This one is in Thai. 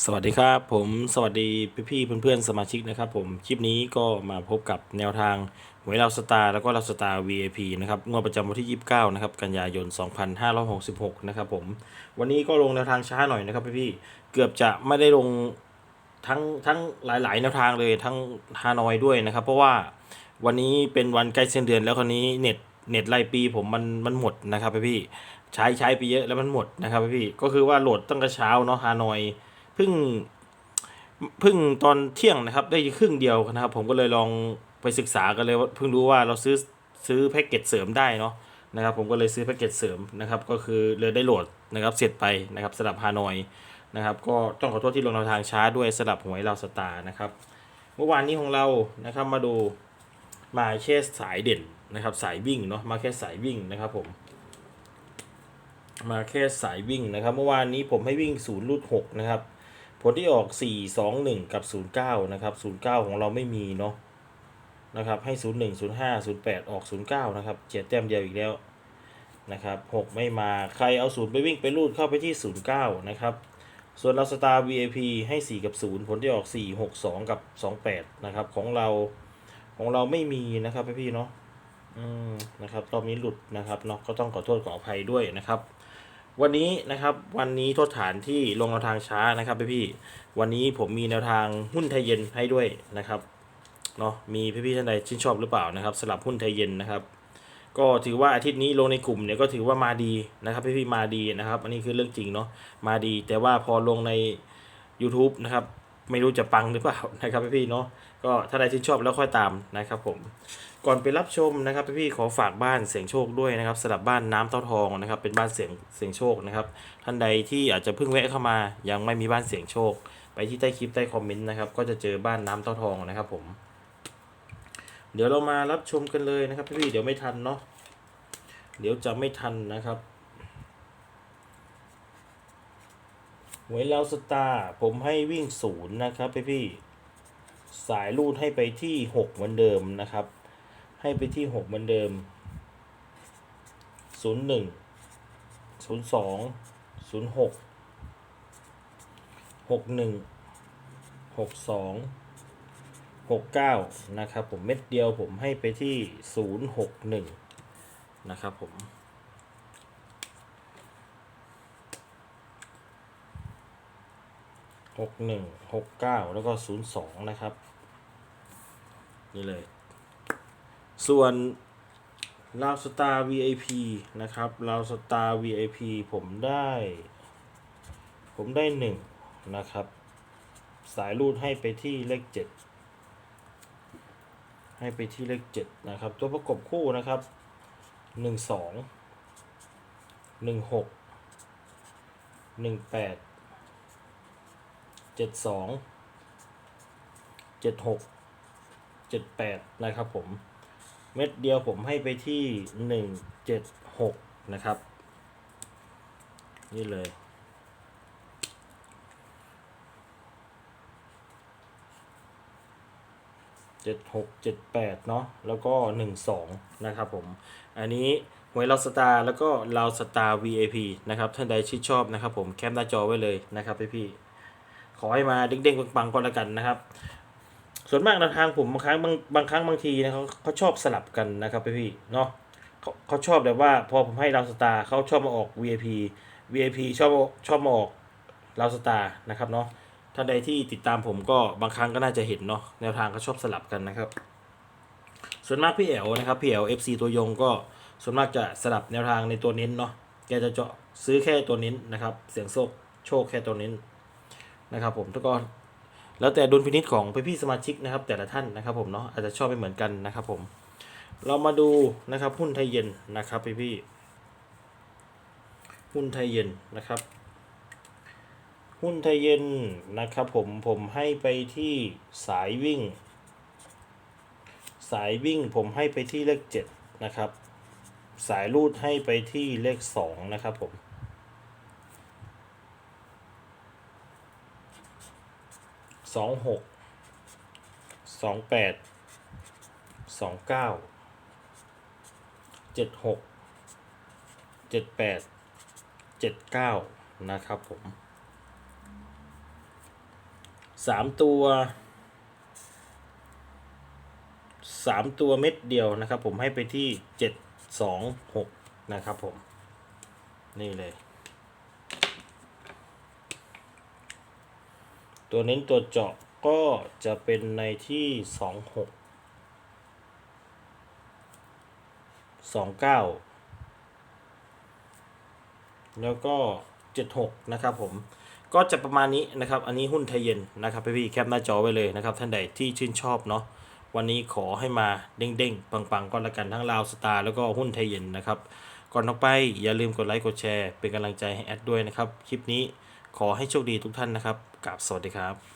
สวัสดีครับผมสวัสดีพี่พี่ๆเพื่อนๆสมาชิกนะครับผมคลิปนี้ก็มาพบกับแนวทางหวยเราสตาร์แล้วก็เราสตาร์ VIP นะครับงวดประจำวันที่ 29 นะครับ กันยายน 2566 นะครับผมวันนี้ก็ลงแนวทางช้าหน่อยนะครับพี่พี่ๆเกือบจะไม่ได้ลงทั้งทั้งหลายๆ แนวทางเลยทั้งฮานอยด้วยนะครับ เพราะว่าวันนี้เป็นวันใกล้สิ้นเดือนแล้วคราวนี้เน็ตเน็ตรายปีผมมันมันหมดนะครับพี่พี่ๆใช้ใช้ไปเยอะแล้วมันหมดนะครับพี่พี่ๆก็คือว่าโหลดตั้งแต่เช้าเนาะฮานอย เพิ่งเพิ่งตอนเที่ยงนะครับ ได้ครึ่งเดียวนะครับ ผมก็เลยลองไปศึกษากันเลยว่าเพิ่งรู้ว่าเราซื้อซื้อแพ็กเกจเสริมได้เนาะนะครับ ผมก็เลยซื้อแพ็กเกจเสริมนะครับ ก็คือเลยได้โหลดนะครับเสร็จไปนะครับสำหรับฮานอยนะครับ ก็ต้องขอโทษที่ลงแนวทางช้าด้วยสำหรับหวยเราสตาร์นะครับ เมื่อวานนี้ของเรานะครับมาดูมาแค่สายเด่นนะครับสายวิ่งเนาะมาแค่สายวิ่งนะครับผม มาแค่สายวิ่งนะครับ เมื่อวานนี้ผมให้วิ่งศูนย์รูดหกนะครับ ผลที่ออก 4 2 1 กับ 09 นะครับ 09 ของเราไม่มีเนาะนะครับ ให้ 01 05 08 ออก 09 นะครับเจ็ดแต้มเดียวอีกแล้วนะครับ 6 ไม่มาใครเอา 0 ไปวิ่งไปรูดเข้าไปที่ 09 นะครับ ส่วนเราสตาร์ VIP ให้ 4 กับ 0 ผลที่ออก 4 6 2 กับ 28 นะครับ ของเราของเราไม่มีนะครับพี่ๆเนาะอืมนะครับรอบนี้หลุดนะครับเนาะก็ต้องขอโทษขออภัยด้วยนะครับ วันนี้นะครับวันนี้โทษฐานที่ลงแนวทางช้านะครับพี่พี่วันนี้ผมมีแนวทางหุ้นไทยเย็นให้ด้วยนะครับเนาะมีพี่พี่ท่านใดชื่นชอบหรือเปล่านะครับสลับหุ้นไทยเย็นนะครับก็ถือว่าอาทิตย์นี้ลงในกลุ่มเนี่ยก็ถือว่ามาดีนะครับพี่พี่มาดีนะครับ อันนี้คือเรื่องจริงเนาะมาดี แต่ว่าพอลงใน YouTube นะครับ ไม่รู้จะปังหรือเปล่านะครับพี่ๆเนาะก็ถ้าใดชื่ชอบแล้วค่อยตามนะครับผมก่อนไปรับชมนะครับพี่ๆขอฝากบ้านเสียงโชคด้วยนะครับสำหรับบ้านน้ำเต้าทองนะครับ เป็นบ้านเสียงเสียงโชคนะครับ ท่านใดที่อาจจะเพิ่งแวะเข้ามายังไม่มีบ้านเสียงโชค ไปที่ใต้คลิปใต้คอมเมนต์นะครับก็จะเจอบ้านน้ำเต้าทองนะครับผม เดี๋ยวเรามารับชมกันเลยนะครับพี่ๆเดี๋ยวไม่ทันเนาะเดี๋ยวจะไม่ทันนะครับ หวยเราสตาร์ผมให้วิ่งศูนย์นะครับพี่ๆสายรูดให้ไปที่หกเหมือนเดิมนะครับ ให้ไปที่หกเหมือนเดิมศูนย์หนึ่งศูนย์สองศูนย์หกหกหนึ่งหกสองหกเก้านะครับผมเม็ดเดียวผมให้ไปที่ศูนย์หกหนึ่งนะครับผม หกหนึ่งหกเก้าแล้วก็ศูนย์สองนะครับ นี่เลย ส่วนลาวสตาร์ VIP นะครับลาวสตาร์ VIP ผมได้ ผมได้หนึ่งนะครับ สายรูดให้ไปที่เลขเจ็ดให้ไปที่เลขเจ็ดนะครับ ตัวประกบคู่นะครับหนึ่งสองหนึ่งหกหนึ่งแปด จ็ดสองเจ็ดหกเจ็ดแปดนะครับผม เม็ดเดียวผมให้ไปที่หนึ่งเจ็ดหกนะครับ นี่เลยเจ็ดหกเจ็ดแปดเนาะแล้วก็หนึ่งสองนะครับผม อันนี้หวยเราสตาร์แล้วก็เราสตาร์ VIP นะครับท่านใดชื่นชอบนะครับผมแคปหน้าจอไว้เลยนะครับพี่ๆ ขอให้มาเด้งๆปังๆก็แล้วกันนะครับ ส่วนมากแนวทางผมบางครั้งบางบางครั้งบางทีนะเขาเขาชอบสลับกันนะครับพี่ๆเนาะเขาเขาชอบแบบว่าพอผมให้เราสตาร์เขาชอบมาออก VIP VIP ชอบชอบมาออกเราสตาร์นะครับเนาะท่านใดที่ติดตามผมก็บางครั้งก็น่าจะเห็นเนาะแนวทางเขาชอบสลับกันนะครับ ส่วนมากพี่แอลนะครับพี่แอล FC ตัวยงก็ส่วนมากจะสลับแนวทางในตัวเน้นเนาะแกจะเจาะซื้อแค่ตัวเน้นนะครับ เสียงโชคโชคแค่ตัวเน้น นะครับผมทุกคนแล้วแต่ดุลพินิษของพี่ๆสมาชิกนะครับแต่ละท่านนะครับผมเนาะอาจจะชอบไม่เหมือนกันนะครับผม เรามาดูนะครับหุ้นไทยเย็นนะครับพี่ๆหุ้นไทยเย็นนะครับ หุ้นไทยเย็นนะครับผมผมให้ไปที่สายวิ่ง สายวิ่งผมให้ไปที่เลขเจ็ดนะครับ สายรูดให้ไปที่เลขสองนะครับผม สองหกสองแปดสองเก้าเจ็ดหกเจ็ดแปดเจ็ดเก้านะครับผมสามตัวสามตัวเม็ดเดียวนะครับผมให้ไปที่เจ็ดสองหกนะครับผม นี่เลย ตัวเน้นตัวเจาะก็จะเป็นในที่สองหกสองเก้าแล้วก็เจ็ดหกนะครับผม ก็จะประมาณนี้นะครับ อันนี้หุ้นไทยเย็นนะครับพี่ๆแคปหน้าจอไว้เลยนะครับ ท่านใดที่ชื่นชอบเนาะวันนี้ขอให้มาเด้งๆ ปังๆ ก็แล้วกันทั้งลาวสตาร์แล้วก็หุ้นไทยเย็นนะครับ ก่อนออกไปอย่าลืมกดไลค์กดแชร์เป็นกำลังใจให้แอดด้วยนะครับ คลิปนี้ ขอให้โชคดีทุกท่านนะครับกับสวัสดีครับ